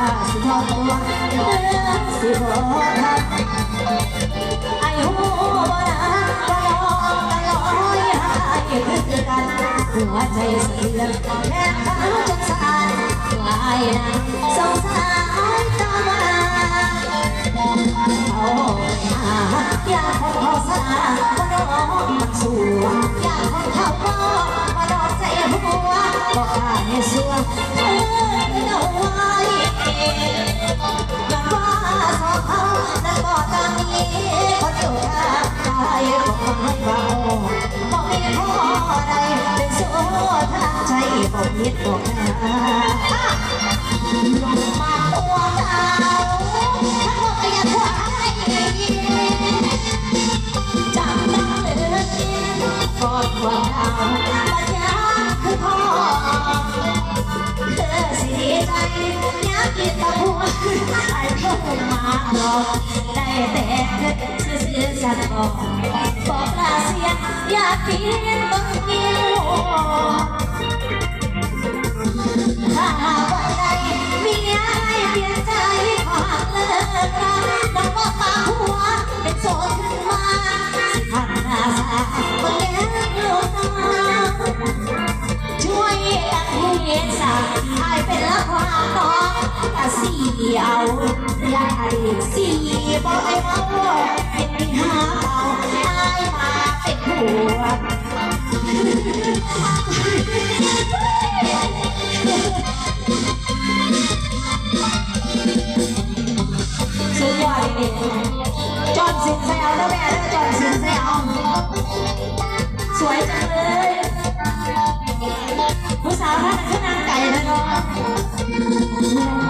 ว่าสิทอดตัวเออสิบอกทักไอ้หูบ่นะบ่ยอมกันลอยหายคือกันหัวใจเสียแค่เขาจนสานวายนะสงสารตามาเขาหาอยากให้เขาสาว่าน้องมันสัวอยากให้เขาบอกว่าน้องใจหัวบ่กล้าให้สัว บอกมิดบอกหนาลงมาตัวเก่าถ้าบอกก็อย่าทวให้จำตั้งเหลือกินกอดความเก่าปัญญาคือพ่อเธอสิดีใจอยากกินตะพัวไอ้พวกมาหลอกได้แต่เธอซื่อๆสัตว์บอกบอกลาเสียอยากกินต้องกินถ้า เอาอยากให้สีบอกให้เมาเป็นที่หาเอาให้มาเป็นผัวสุดยอดเด็กจอนสินแซวแล้วแม่แล้วจอนสินแซวสวยจังเลยผู้สาวท่านนั้นคือนางไก่นะน้อง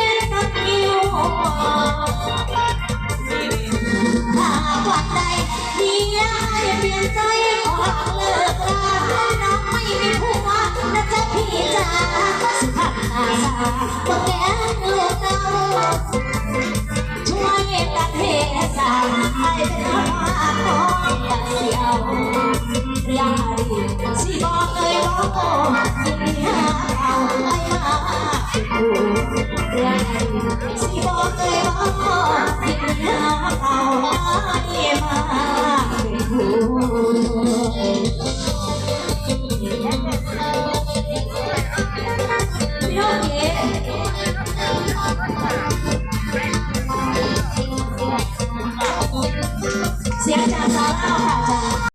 ขอ